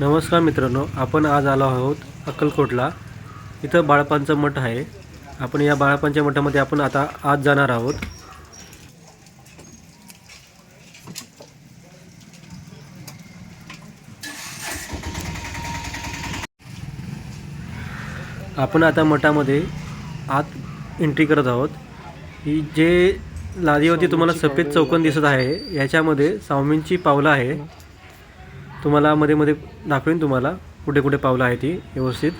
नमस्कार मित्रांनो आपण आज आलो आहोत अक्कलकोटला. इथं बाळापांचं मठ आहे. आपण या बाळापांच्या मठामध्ये आपण आता आज जाणार आहोत. आपण आता मठामध्ये आत एंट्री करत आहोत. ही जे लादीवरती तुम्हाला सफेद चौकन दिसत आहे याच्यामध्ये स्वामींची पावलं आहे. तुम्हाला मध्ये मध्ये दाखवेन तुम्हाला कुठे कुठे पावलं आहे ती व्यवस्थित.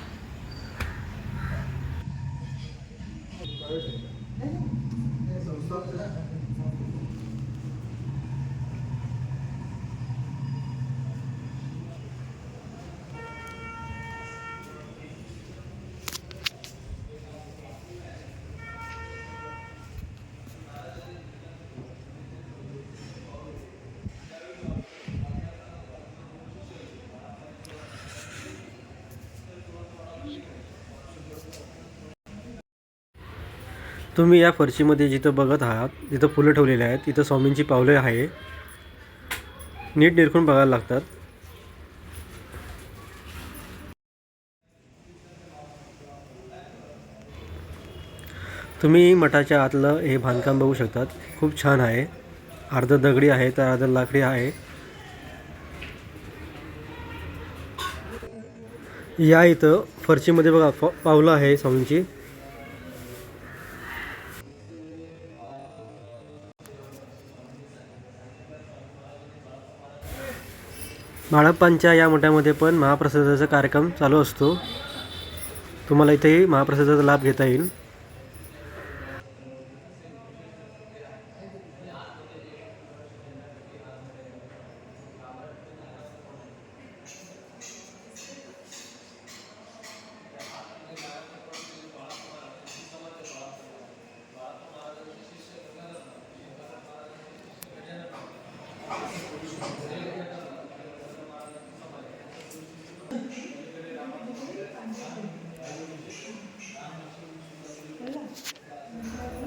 तुम्ही या फरशीमध्ये जिथं बघत आहात जिथं फुलं ठेवलेली आहेत तिथं स्वामींची पावले आहे. नीट निरखून बघायला लागतात. तुम्ही मठाच्या आतलं हे बांधकाम बघू शकतात. खूप छान आहे. अर्ध दगडी आहे तर अर्ध लाकडी आहे. या इथं फरशीमध्ये बघा फ- पावलं आहे स्वामींची. बाळप्पांच्या या मठामध्ये पण महाप्रसादाचा कार्यक्रम चालू असतो. तुम्हाला इथेही महाप्रसादाचा लाभ घेता येईल.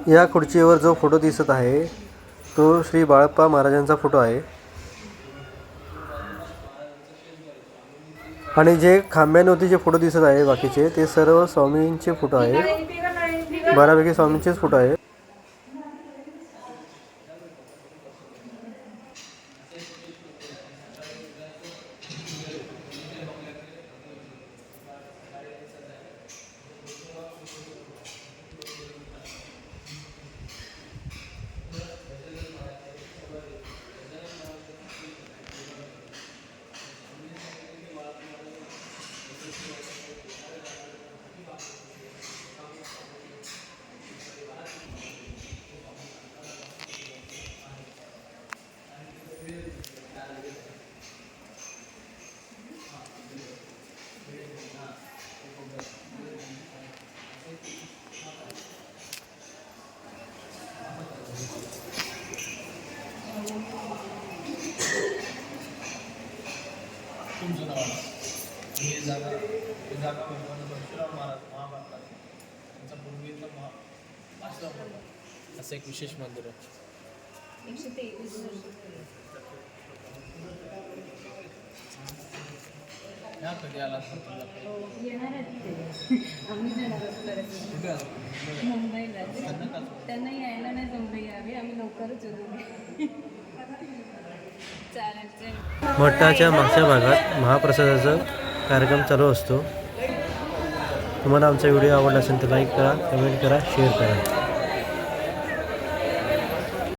या खुर्चीवर जो फोटो दिसत आहे तो श्री बाळप्पा महाराजांचा फोटो आहे. आणि जे खांब्यांवरती जे फोटो दिसत आहे बाकीचे ते सर्व स्वामींचे फोटो आहे. बऱ्यापैकी स्वामींचेच फोटो आहे. ही जागा ही जागा भगवान परशुराम महाराज महाभारतात. त्यांचा पूर्वीचा महा आश्रम होता असं एक विशेष मंदिर आहे. एकशे तेवीस. या कधी आला तुला येणार आम्ही मुंबईला. त्यांना यायला नाही जमलं यावे. आम्ही लवकरच येतो चालेल चल. मठाच्या मागच्या भागात महाप्रसादाचा कार्यक्रम चालू असतो. तुम्हाला आमचा व्हिडिओ आवडला असेल तर लाईक करा कमेंट करा शेअर करा.